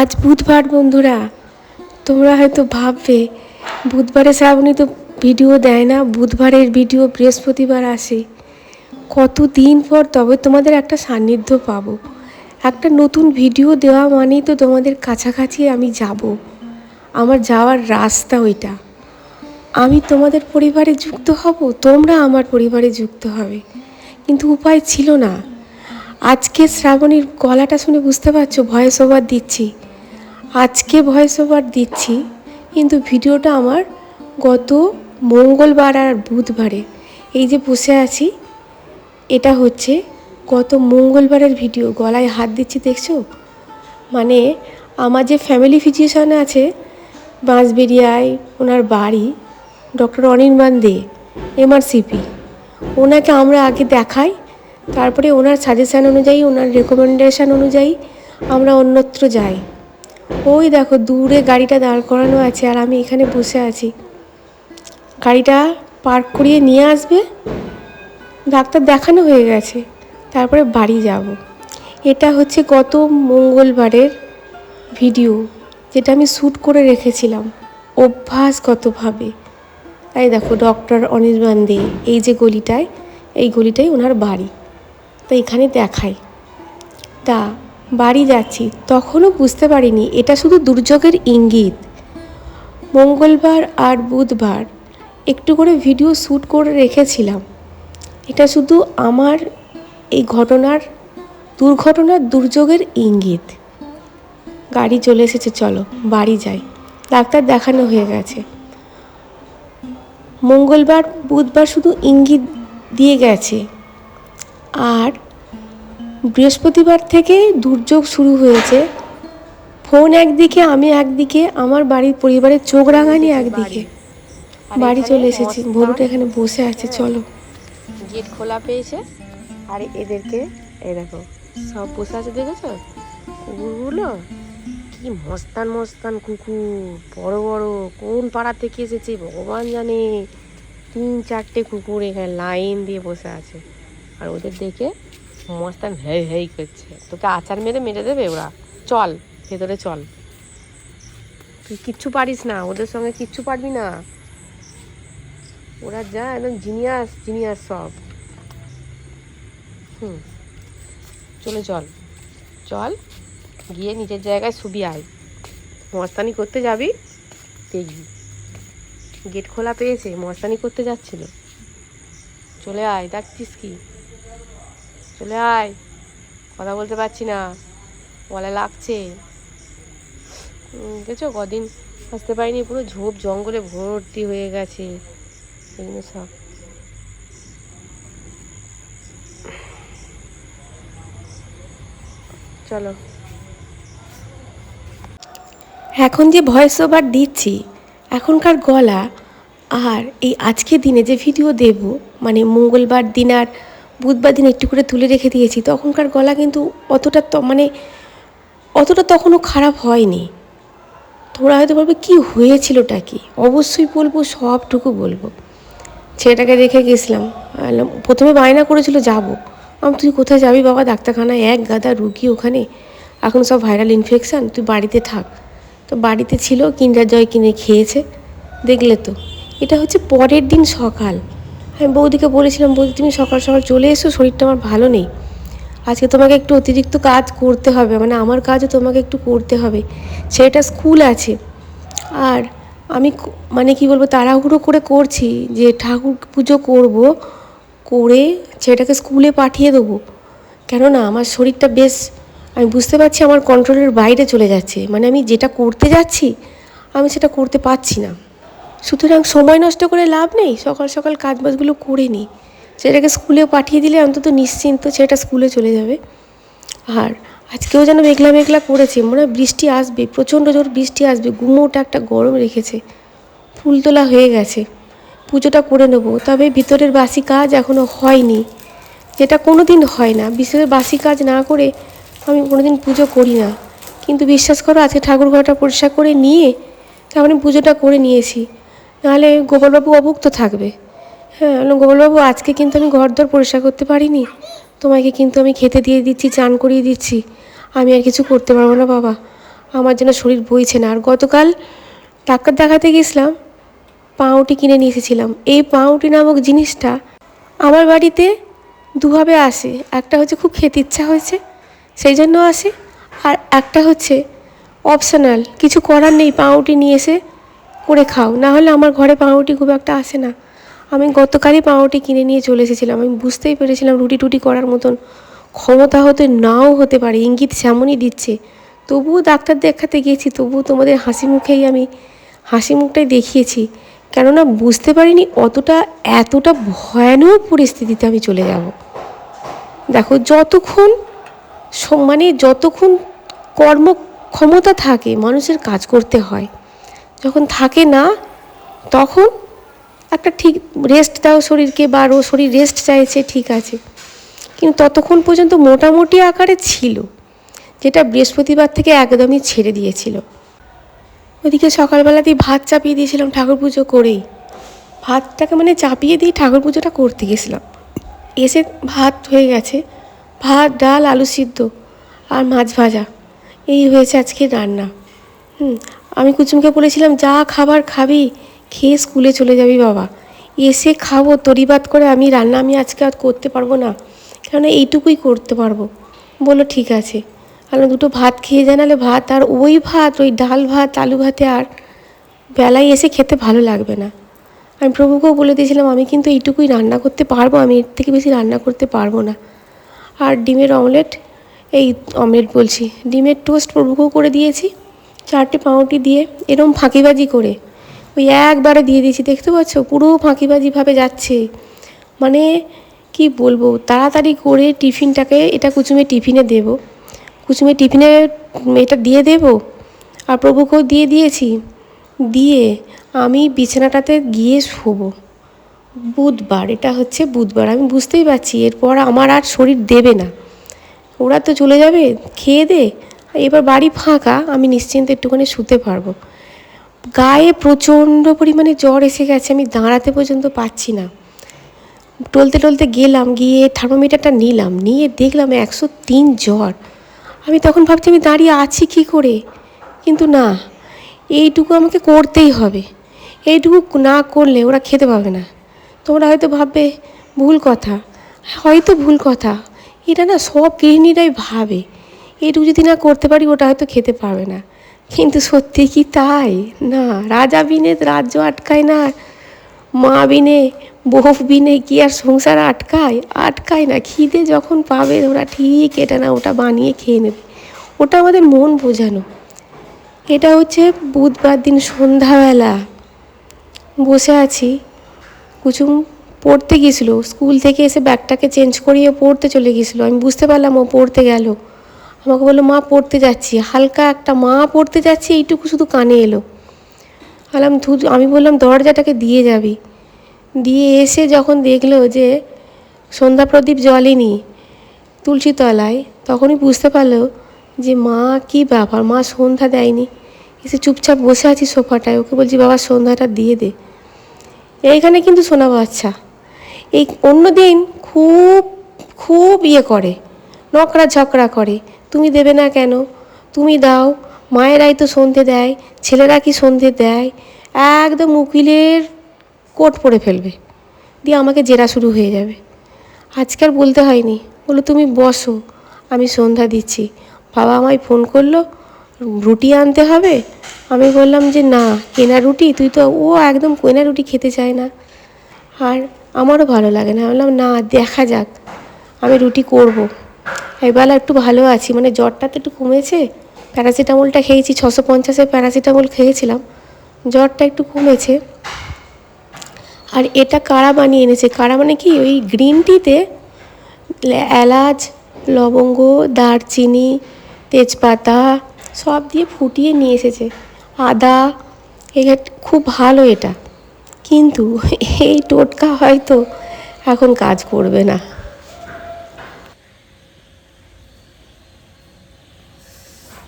আজ বুধবার বন্ধুরা, তোমরা হয়তো ভাববে, বুধবারে শ্রাবণী তো ভিডিও দেয় না, বুধবারের ভিডিও বৃহস্পতিবার আসে। কত দিন পর তবে তোমাদের একটা সান্নিধ্য পাবো। একটা নতুন ভিডিও দেওয়া মানেই তো তোমাদের কাছাকাছি আমি যাব। আমার যাওয়ার রাস্তা ওইটা। আমি তোমাদের পরিবারে যুক্ত হব, তোমরা আমার পরিবারে যুক্ত হবে। কিন্তু উপায় ছিল না। আজকে শ্রাবণীর গলাটা শুনে বুঝতে পারছ ভয়েস ওভার দিচ্ছি। আজকে ভয়েস ওভার দিচ্ছি, কিন্তু ভিডিওটা আমার গত মঙ্গলবার আর বুধবারে। এই যে বসে আছি, এটা হচ্ছে গত মঙ্গলবারের ভিডিও। গলায় হাত দিচ্ছি, দেখছ? মানে আমার যে ফ্যামিলি ফিজিশিয়ান আছে বাঁশবেরিয়ায় ওনার বাড়ি ডক্টর অনির্বাণ দে এমআরসিপি ওনাকে আমরা আগে দেখাই তারপরে ওনার সাজেশান অনুযায়ী, ওনার রেকমেন্ডেশন অনুযায়ী আমরা অন্যত্র যাই। ওই দেখো, দূরে গাড়িটা দাঁড় করানো আছে আর আমি এখানে বসে আছি। গাড়িটা পার্ক করিয়ে নিয়ে আসবে। ডাক্তার দেখানো হয়ে গেছে। তারপরে বাড়ি যাব। এটা হচ্ছে গত মঙ্গলবারের ভিডিও যেটা আমি শ্যুট করে রেখেছিলাম অভ্যাসগতভাবে। তাই দেখো ডক্টর অনির্বাণ দে, এই যে গলিটায়, এই গলিটাই ওনার বাড়ি। তো এখানে দেখাই। তা, বাড়ি যাচ্ছি, তখনও বুঝতে পারিনি, এটা শুধু দুর্যোগের ইঙ্গিত। মঙ্গলবার আর বুধবার একটু করে ভিডিও শ্যুট করে রেখেছিলাম। এটা শুধু আমার এই ঘটনার, দুর্ঘটনার দুর্যোগের ইঙ্গিত। গাড়ি চলে এসেছে, চলো, বাড়ি যাই। ডাক্তার দেখানো হয়ে গেছে। মঙ্গলবার, বুধবার শুধু ইঙ্গিত দিয়ে গেছে। আর বৃহস্পতিবার থেকে দুর্যোগ শুরু হয়েছে। ফোন একদিকে আমি একদিকে আমার বাড়ির পরিবারের চোখ রাঙানি একদিকে। বাড়ি। চলে এসেছি। ভরুটা এখানে বসে আছে চলো। গেট খোলা পেয়েছে। আর এদেরকে এই দেখো সব বসে আছে দেখেছ? কুকুরগুলো? কি মস্তান মস্তান কুকুর বড় বড়। কোন পাড়া থেকে এসেছে ভগবান জানে। তিন চারটে কুকুর এখানে লাইন দিয়ে বসে আছে। আর ওদের দেখে মস্তান হেই হেই করছে। তোকে আচার মেরে মেরে দেবে ওরা। চল, ভেতরে চল। তুই কিচ্ছু পারিস না, ওদের সঙ্গে কিচ্ছু পারবি না। ওরা যা একদম জিনিয়াস জিনিয়াস সব। হুম, চলে চল। চল, গিয়ে নিজের জায়গায় শুবি, আয়। মস্তানি করতে যাবি, দেখবি। গেট খোলা পেয়েছে, মস্তানি করতে যাচ্ছিল। চলে আয়, ডাকছিস কি? চলে আয়। কথা বলতে পারছি না। গলা লাগছে। দেখেছ? কদিন আসতে পারিনি। পুরো ঝোপ জঙ্গলে ভর্তি হয়ে গেছে। এগুলো সব। চলো। এখন যে ভয়েস ওভার দিচ্ছি, এখনকার গলা আর এই আজকের দিনে যে ভিডিও দেব মানে মঙ্গলবার দিন আর বুধবার দিন একটু করে তুলে রেখে দিয়েছি। তখনকার গলা কিন্তু অতটা তো মানে অতটা তখনও খারাপ হয়নি। তোমরা হয়তো বলবে, কী হয়েছিলটা কি? অবশ্যই বলব, সবটুকু বলব। ছেলেটাকে রেখে গেছিলাম। প্রথমে বায়না করেছিল, যাব। আমি, তুই কোথায় যাবি বাবা? ডাক্তারখানায় এক গাদা রুগী ওখানে। এখন সব ভাইরাল ইনফেকশান তুই বাড়িতে থাক। তো বাড়িতে ছিল, কিন্ডার জয় কিনে খেয়েছে। দেখলে তো, এটা হচ্ছে পরের দিন সকাল। আমি বৌদিকে বলেছিলাম, বৌদি, তুমি সকাল সকাল চলে এসো, শরীরটা আমার ভালো নেই। আজকে তোমাকে একটু অতিরিক্ত কাজ করতে হবে মানে আমার কাজও তোমাকে একটু করতে হবে। ছেলেটা স্কুল আছে। আর আমি মানে কি বলব, তাড়াহুড়ো করে করছি যে ঠাকুর পুজো করব, করে ছেলেটাকে স্কুলে পাঠিয়ে দেবো। কেননা আমার শরীরটা বেশ, আমি বুঝতে পারছি আমার কন্ট্রোলের বাইরে চলে যাচ্ছে। মানে আমি যেটা করতে যাচ্ছি, আমি সেটা করতে পারছি না। সুতরাং সময় নষ্ট করে লাভ নেই, সকাল সকাল কাজ বাজগুলো করে নিই। সেটাকে স্কুলে পাঠিয়ে দিলে অন্তত নিশ্চিন্ত সেটা স্কুলে চলে যাবে। আর আজকেও যেন মেঘলা মেঘলা করেছে, মনে হয় বৃষ্টি আসবে, প্রচণ্ড জোর বৃষ্টি আসবে, গুমোটা একটা গরম রেখেছে। ফুল তোলা হয়ে গেছে, পুজোটা করে নেব। তবে ভিতরের বাসি কাজ এখনও হয়নি, যেটা কোনো দিন হয় না। বিশেষ বাসি কাজ না করে আমি কোনো দিন পুজো করি না। কিন্তু বিশ্বাস করো, আজকে ঠাকুর ঘরটা পরিষ্কার করে নিয়ে আমি পুজোটা করে নিয়েছি। নাহলে গোপালবাবু অভুক্ত থাকবে। হ্যাঁ গোপালবাবু, আজকে কিন্তু আমি ঘর দর পরিষ্কার করতে পারিনি। তোমাকে কিন্তু আমি খেতে দিয়ে দিচ্ছি, চান করিয়ে দিচ্ছি। আমি আর কিছু করতে পারব না, বাবা। আমার যেন শরীর বইছে না। আর গতকাল ডাক্তার দেখাতে গেছিলাম পাউটি কিনে নিয়ে এসেছিলাম। এই পাউটি নামক জিনিসটা আমার বাড়িতে দুভাবে আসে। একটা হচ্ছে খুব খেতে ইচ্ছা হয়েছে, সেই জন্য আসে। আর একটা হচ্ছে অপশনাল কিছু করার নেই, পাউরুটি নিয়ে এসে করে খাও। না হলে আমার ঘরে পাউরুটি খুব একটা আসে না। আমি গতকালই পাউরুটি কিনে নিয়ে চলে এসেছিলাম। আমি বুঝতেই পেরেছিলাম রুটি টুটি করার মতন ক্ষমতা হতে নাও হতে পারে, ইঙ্গিত সেমনই দিচ্ছে। তবুও ডাক্তার দেখাতে গিয়েছি, তবুও তোমাদের হাসি মুখেই আমি হাসি মুখটাই দেখিয়েছি। কেননা বুঝতে পারিনি অতটা, এতটা ভয়ানক পরিস্থিতিতে আমি চলে যাব। দেখো, যতক্ষণ মানে যতক্ষণ কর্ম ক্ষমতা থাকে, মানুষের কাজ করতে হয়। যখন থাকে না, তখন একটা ঠিক রেস্ট দাও শরীরকে বা ও শরীর রেস্ট চাইছে, ঠিক আছে। কিন্তু ততক্ষণ পর্যন্ত মোটামুটি আকারে ছিল, যেটা বৃহস্পতিবার থেকে একদমই ছেড়ে দিয়েছিল। ওদিকে সকালবেলাতেই ভাত চাপিয়ে দিয়েছিলাম ঠাকুর পুজো করেই। ভাতটাকে মানে চাপিয়ে দিয়ে ঠাকুর পুজোটা করতে গেছিলাম। এসে ভাত হয়ে গেছে, ভাত, ডাল, আলু সিদ্ধ আর মাছ ভাজা। এই হয়েছে আজকে রান্না। হুম আমি কুচুমকে বলেছিলাম, যা খাবার খাবি, খেয়ে স্কুলে চলে যাবি বাবা। এসে খাব, তরিবাদ করে আমি রান্না আমি আজকে আর করতে পারব না। কেননা এইটুকুই করতে পারব। বলো ঠিক আছে। আর দুটো ভাত খেয়ে জানালে ভাত, আর ওই ভাত, ওই ডাল ভাত, আলু ভাতে আর বেলায় এসে খেতে ভালো লাগবে না। আমি প্রভুকেও বলে দিয়েছিলাম, আমি কিন্তু এইটুকুই রান্না করতে পারব, আমি এর থেকে বেশি রান্না করতে পারব না। আর ডিমের অমলেট, এই অমলেট বলছি, ডিমের টোস্ট প্রভুকেও করে দিয়েছি। চারটে পাউরুটি দিয়ে এরম ফাঁকিবাজি করে। ওই একবারে দিয়ে দিয়েছি, দেখতে পাচ্ছ? পুরো ফাঁকিবাজিভাবে যাচ্ছে। মানে কি বলব? তাড়াতাড়ি করে টিফিনটাকে, এটা কুচুমে টিফিনে দেব। কুচুমে টিফিনে এটা দিয়ে দেব? আর প্রভুকেও দিয়ে দিয়েছি। দিয়ে আমি বিছানাটাতে গিয়ে শোবো। বুধবার, এটা হচ্ছে বুধবার, আমি বুঝতেই পারছি। এরপর আমার আর শরীর দেবে না। ওরা তো চলে যাবে? খেয়ে দে। এবার বাড়ি ফাঁকা, আমি নিশ্চিন্তে একটুখানি শুতে পারব। গায়ে প্রচণ্ড পরিমাণে জ্বর এসে গেছে, আমি দাঁড়াতে পর্যন্ত পাচ্ছি না। টলতে টলতে গেলাম, গিয়ে থার্মোমিটারটা নিলাম, নিয়ে দেখলাম একশো তিন জ্বর। আমি তখন ভাবছি আমি দাঁড়িয়ে আছি কী করে? কিন্তু না, এইটুকু আমাকে করতেই হবে। এইটুকু না করলে ওরা খেতে পাবে না। তোমরা হয়তো ভাববে, ভুল কথা। হয়তো ভুল কথা। এটা না সব গৃহিণীরাই ভাবে। এইটুকু যদি না করতে পারি, ওটা হয়তো খেতে পারবে না। কিন্তু সত্যি কি তাই? না, রাজা বিনে রাজ্য আটকায় না। মা বিনে, বউ বিনে কি আর সংসার আটকায়? আটকায় না, খিদে যখন পাবে, ওরা ঠিক এটা না, ওটা বানিয়ে খেয়ে নেবে। ওটা আমাদের মন বোঝানো। এটা হচ্ছে বুধবার দিন সন্ধ্যাবেলা। বসে আছি। কুচুম পড়তে গেছিল স্কুল থেকে এসে ব্যাগটাকে চেঞ্জ করিয়ে পড়তে চলে গেছিল আমি বুঝতে পারলাম ও পড়তে গেল। আমাকে বলল, মা, পড়তে যাচ্ছি। হালকা একটা মা পড়তে যাচ্ছি, এইটুকু শুধু কানে এলো। আলাম ধু আমি বললাম, দরজাটাকে দিয়ে যাবি। দিয়ে এসে যখন দেখল যে সন্ধ্যা প্রদীপ জ্বলেনি তুলসী তলায় তখনই বুঝতে পারল যে মা, কি ব্যাপার? মা সন্ধ্যা দেয়নি। এসে চুপচাপ বসে আছি সোফাটায়। ওকে বলছি, বাবা, সন্ধ্যাটা দিয়ে দে। এইখানে কিন্তু শোনা বাচ্চা। এই অন্য দিন খুব খুব ইয়ে করে নকরা ঝকরা করে। তুমি দেবে না কেন? তুমি দাও। মায়েরাই তো সন্ধে দেয়, ছেলেরা কি সন্ধে দেয়? একদম উকিলের কোট পরে ফেলবে। দিয়ে আমাকে জেরা শুরু হয়ে যাবে। আজকাল বলতে হয়নি। বলো তুমি বসো, আমি সন্ধ্যা দিচ্ছি। বাবা আমায় ফোন করল, রুটি আনতে হবে? আমি বললাম যে, না, কেনা রুটি? তুই তো, ও একদম কেনা রুটি খেতে চায় না। আর আমারও ভালো লাগে না। বললাম, না, দেখা যাক। আমি রুটি করব। এবেলা একটু ভালো আছি। মানে জ্বরটা তো একটু কমেছে। প্যারাসিটামলটা খেয়েছি, ছশো পঞ্চাশের প্যারাসিটামল খেয়েছিলাম। জ্বরটা একটু কমেছে। আর এটা কারা বানিয়ে এনেছে? কারা মানে কি? ওই গ্রিন টিতে এলাচ, লবঙ্গ, দারচিনি, তেজপাতা সব দিয়ে ফুটিয়ে নিয়ে এসেছে। আদা, এটা খুব ভালো এটা। কিন্তু এই টোটকা হয়তো এখন কাজ করবে না।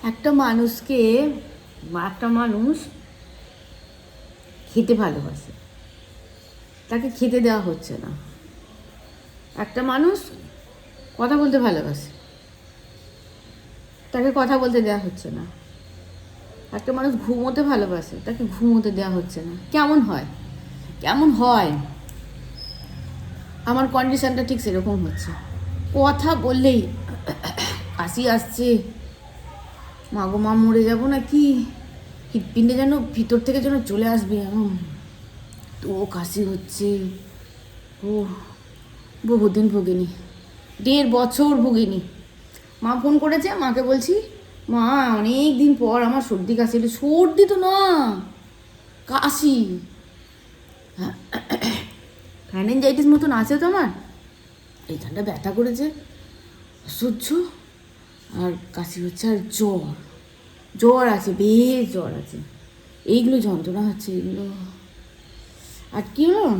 একটা মানুষকে, একটা মানুষ খেতে ভালোবাসে। তাকে খেতে দেওয়া হচ্ছে না। একটা মানুষ কথা বলতে ভালোবাসে। তাকে কথা বলতে দেওয়া হচ্ছে না। একটা মানুষ ঘুমোতে ভালোবাসে, তাকে ঘুমোতে দেওয়া হচ্ছে না। কেমন হয়? কেমন হয়? আমার কন্ডিশনটা ঠিক সেরকম হচ্ছে। কথা বললেই কাশি আসছে। মা গো, মা মরে যাব না কি হৃৎপিণ্ডে যেন ভিতর থেকে যেন চলে আসবে তো কাশি হচ্ছে। ও বহুদিন ভুগিনি। দেড় বছর ভুগিনি। মা ফোন করেছে, মাকে বলছি, মা অনেক দিন পর আমার সর্দি কাশি এলো সর্দি তো না, কাশি। ফ্যানেনজাইটিস মতন আছে তো আমার? এইখানটা ব্যথা করেছে। অসহ্য। আর কাশি হচ্ছে, আর জ্বর। জ্বর আছে, বেশ জ্বর আছে। এইগুলো যন্ত্রণা হচ্ছে, এইগুলো। আর কি হলো?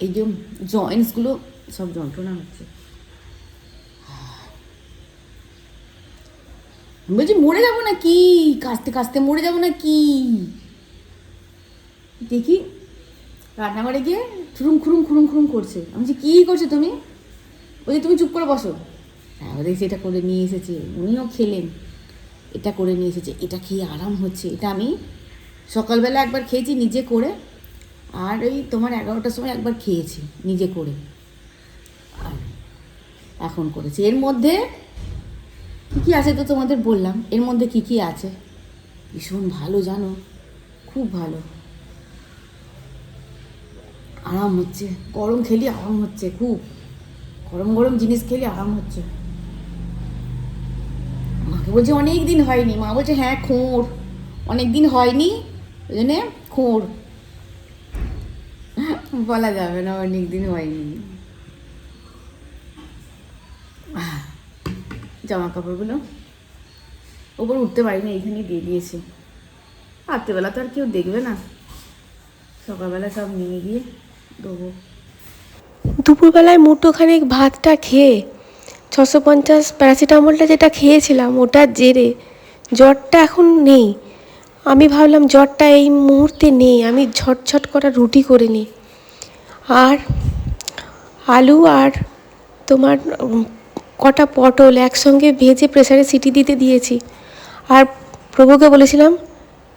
এই যে জয়েন্টসগুলো, সব যন্ত্রণা হচ্ছে। বলছি, মরে যাব না কি কাস্তে কাস্তে মরে যাব না কি দেখি। রান্নাঘরে গিয়ে খুরুম খুরুম খুরুম খুরুম করছে। আমি বলছি, কী করছ তুমি? বলছি, তুমি চুপ করে বসো। হ্যাঁ ও দেখছি এটা করে নিয়ে এসেছে। উনিও খেলেন। এটা করে নিয়ে এসেছে। এটা খেয়ে আরাম হচ্ছে। এটা আমি সকালবেলা একবার খেয়েছি নিজে করে। আর ওই তোমার এগারোটার সময় একবার খেয়েছি নিজে করে। আর এখন করেছি। এর মধ্যে কী কী আছে তো তোমাদের বললাম। এর মধ্যে কী কী আছে? ভীষণ ভালো, জানো? খুব ভালো। আরাম হচ্ছে। গরম খেলে আরাম হচ্ছে, খুব। গরম গরম জিনিস খেলে আরাম হচ্ছে। মাকে বলছে অনেক দিন হয়নি। মা বলছে হ্যাঁ খোঁড়। অনেক দিন হয়নি, ওই জন্যে খোঁড়। বলা যাবে না অনেক দিন হয়নি। জামা কাপড়গুলো ওপর উঠতে পারি না এইখানেই দিয়ে দিয়েছি। রাত্রেবেলা তো আর কেউ দেখবে না। সকালবেলা সব নিয়ে গিয়ে দেবো। দুপুরবেলায় মুঠোখানেক ভাতটা খেয়ে ছশো পঞ্চাশ প্যারাসিটামলটা যেটা খেয়েছিলাম ওটার জেরে জ্বরটা এখন নেই। আমি ভাবলাম জ্বরটা এই মুহূর্তে নেই, আমি ঝটঝট করা রুটি করে নিই। আর আলু আর তোমার কটা পটল একসঙ্গে ভেজে প্রেসারে সিটি দিতে দিয়েছি। আর প্রভুকে বলেছিলাম,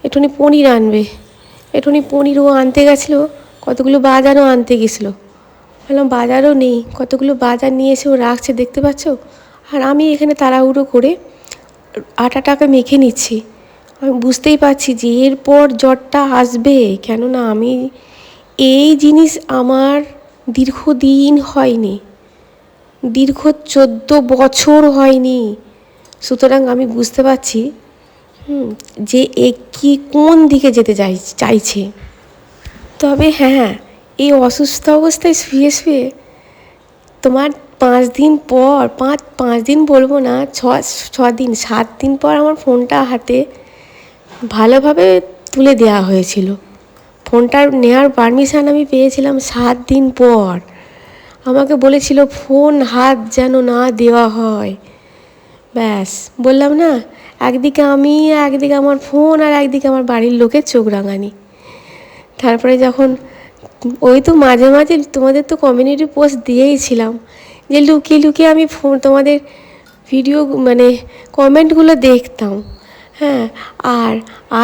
এটুনি পনির আনবে। এটুনি পনিরও আনতে গেছিল, কতগুলো বাজারও আনতে গেছিল। বললাম বাজারও নেই, কতগুলো বাজার নিয়ে এসে ও রাখছে দেখতে পাচ্ছ? আর আমি এখানে তাড়াহুড়ো করে আটাটাকে মেখে নিচ্ছি। আমি বুঝতেই পারছি যে এরপর জ্বরটা আসবে, কেননা আমি এই জিনিস আমার দীর্ঘদিন হয়নি। দীর্ঘ চোদ্দ বছর হয়নি। সুতরাং আমি বুঝতে পারছি যে এ কি কোন দিকে যেতে চাই, চাইছে। তবে হ্যাঁ এই অসুস্থ অবস্থায় শুয়ে শুয়ে তোমার পাঁচ দিন পর, পাঁচ পাঁচ দিন বলব না, ছ দিন, সাত দিন পর আমার ফোনটা হাতে ভালোভাবে তুলে দেওয়া হয়েছিল। ফোনটা নেওয়ার পারমিশন আমি পেয়েছিলাম সাত দিন পর। আমাকে বলেছিল, ফোন, হাত যেন না দেওয়া হয়। ব্যাস, বললাম না, একদিকে আমি, একদিকে আমার ফোন আর একদিকে আমার বাড়ির লোকের চোখ রাঙানি। তারপরে যখন ওই তো মাঝে মাঝে তোমাদের তো কমিউনিটি পোস্ট দিয়েইছিলাম যে লুকিয়ে লুকিয়ে আমি ফোন তোমাদের ভিডিও মানে কমেন্টগুলো দেখতাম। হ্যাঁ আর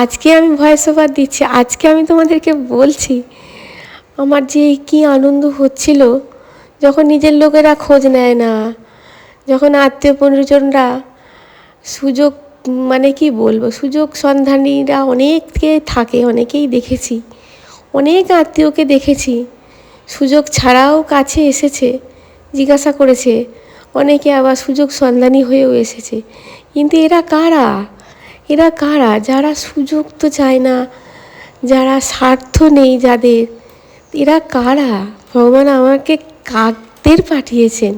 আজকে আমি ভয়েস ওভার দিচ্ছি, আজকে আমি তোমাদেরকে বলছি, আমার যে কি আনন্দ হচ্ছিল, যখন নিজের লোকেরা খোঁজ নেয় না, যখন আত্মীয় পরিজনরা সুযোগ মানে কি বলব, সুযোগ সন্ধানীরা অনেকে থাকে, অনেকেই দেখেছি। অনেক আত্মীয়কে দেখেছি। সুযোগ ছাড়াও কাছে এসেছে, জিজ্ঞাসা করেছে, অনেকে আবার সুযোগ সন্ধানী হয়েও এসেছে। কিন্তু এরা কারা? এরা কারা? যারা সুযোগ তো চায় না, যারা স্বার্থ নেই যাদের, এরা কারা? ভগবান আমাকে কাকদের পাঠিয়েছেন।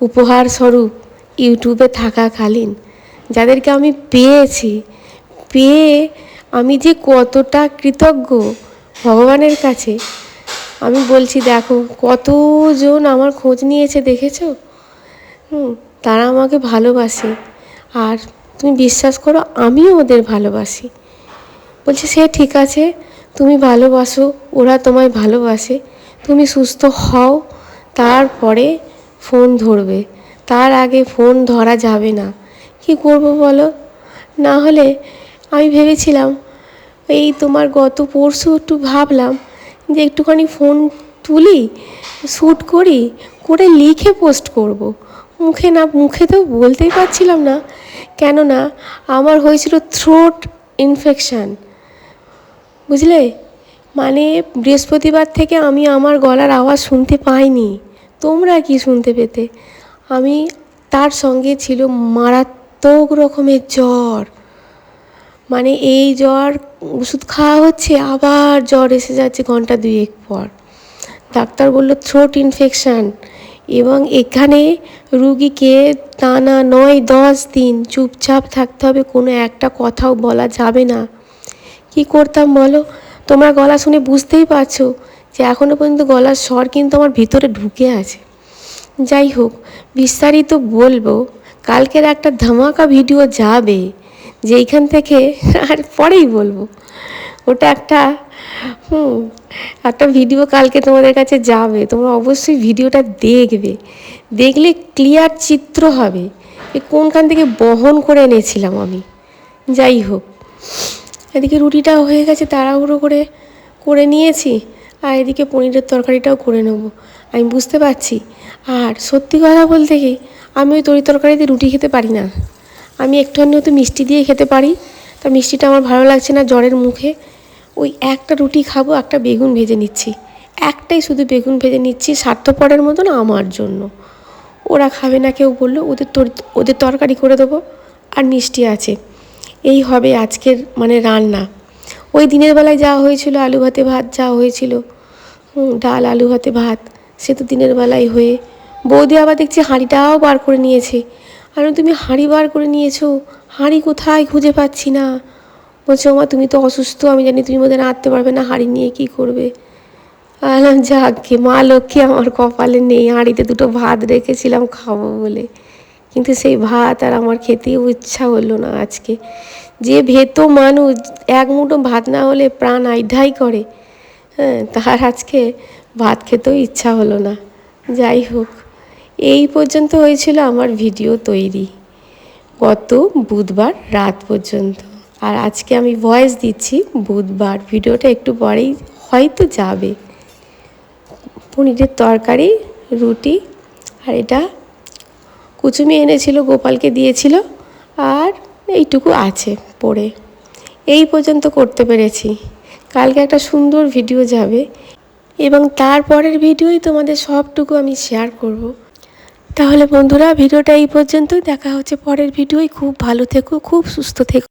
উপহার স্বরূপ ইউটিউবে থাকাকালীন, যাদেরকে আমি পেয়েছি, পেয়ে আমি যে কতটা কৃতজ্ঞ ভগবানের কাছে। আমি বলছি, দেখো, কতজন আমার খোঁজ নিয়েছে, দেখেছ? হুম, তারা আমাকে ভালোবাসে। আর তুমি বিশ্বাস করো, আমিও ওদের ভালোবাসি। বলছে, সে ঠিক আছে, তুমি ভালোবাসো, ওরা তোমায় ভালোবাসে। তুমি সুস্থ হও, তারপরে ফোন ধরবে। তার আগে ফোন ধরা যাবে না। কি করব বলো? না হলে আমি ভেবেছিলাম এই তোমার গত পরশু একটু ভাবলাম যে একটুখানি ফোন তুলি শ্যুট করি, করে লিখে পোস্ট করব। মুখে না মুখে তো বলতেই পারছিলাম না। কেননা আমার হয়েছিল থ্রোট ইনফেকশান বুঝলে? মানে বৃহস্পতিবার থেকে আমি আমার গলার আওয়াজ শুনতে পাইনি। তোমরা কি শুনতে পেতে? আমি তার সঙ্গে ছিল মারাত্মক রকমের জ্বর। মানে এই জ্বর ওষুধ খাওয়া হচ্ছে, আবার জ্বর এসে যাচ্ছে ঘণ্টা দুয়েক পর। ডাক্তার বলল থ্রোট ইনফেকশান এবং এখানে রুগীকে টানা নয়, দশ দিন চুপচাপ থাকতে হবে, কোনো একটা কথাও বলা যাবে না। কি করতাম বলো? তোমরা গলা শুনে বুঝতেই পারছ যে এখনও পর্যন্ত গলার স্বর কিন্তু আমার ভিতরে ঢুকে আছে। যাই হোক, বিস্তারিত বলব, কালকের একটা ধামাকা ভিডিও যাবে। যেইখান থেকে আর পরেই বলব। ওটা একটা, হুম, একটা ভিডিও কালকে তোমাদের কাছে যাবে। তোমরা অবশ্যই ভিডিওটা দেখবে। দেখলে ক্লিয়ার চিত্র হবে এ কোনখান থেকে বহন করে এনেছিলাম আমি। যাই হোক, এদিকে রুটিটাও হয়ে গেছে, তাড়াহুড়ো করে করে নিয়েছি। আর এদিকে পনিরের তরকারিটাও করে নেব। আমি বুঝতে পারছি। আর সত্যি কথা বলতে কি, আমি ওই তরি তরকারিতে রুটি খেতে পারি না। আমি একটুখানি হয়তো মিষ্টি দিয়ে খেতে পারি। তা মিষ্টিটা আমার ভালো লাগছে না জ্বরের মুখে। ওই একটা রুটি খাব, একটা বেগুন ভেজে নিচ্ছি। একটাই শুধু বেগুন ভেজে নিচ্ছি, স্বার্থপরের মতন আমার জন্য। ওরা খাবে না কেউ বলল, ওদের ওদের তরকারি করে দেবো। আর মিষ্টি আছে। এই হবে আজকের মানে রান্না। ওই দিনের বেলায় যা হয়েছিল, আলু ভাতে ভাত, যা হয়েছিল ডাল, আলু ভাতে ভাত, সে তো দিনের বেলায় হয়ে। বৌদি আবার দেখছি হাঁড়িটাও বার করে নিয়েছে। আর তুমি হাঁড়ি বার করে নিয়েছো। হাঁড়ি কোথায় খুঁজে পাচ্ছি না। বলছে, ওমা, তুমি তো অসুস্থ, আমি জানি তুমি বোধহয় রাঁধতে পারবে না, হাঁড়ি নিয়ে কী করবে? আলাম যাকে, মা লক্ষ্মী আমার কপালে নেই। হাঁড়িতে দুটো ভাত রেখেছিলাম, খাব বলে। কিন্তু সেই ভাত আর আমার খেতেও ইচ্ছা হলো না আজকে। যে ভেতো মানুষ, এক মুঠো ভাত না হলে প্রাণ আইঢাই করে। হ্যাঁ তার আজকে ভাত খেতেও ইচ্ছা হলো না। যাই হোক। এই পর্যন্ত হয়েছিল আমার ভিডিও তৈরি। গত বুধবার রাত পর্যন্ত। আর আজকে আমি ভয়েস দিচ্ছি বুধবার। ভিডিওটা একটু পরেই হয়তো যাবে। পনিরের তরকারি, রুটি আর এটা কুচুমি এনেছিল, গোপালকে দিয়েছিল আর এইটুকু আছে পড়ে। এই পর্যন্ত করতে পেরেছি। কালকে একটা সুন্দর ভিডিও যাবে এবং তারপরের ভিডিওই তোমাদের সবটুকু আমি শেয়ার করব। তাহলে বন্ধুরা ভিডিওটা এই পর্যন্তই। দেখা হচ্ছে পরের ভিডিওই খুব ভালো থেকো, খুব সুস্থ থেকো।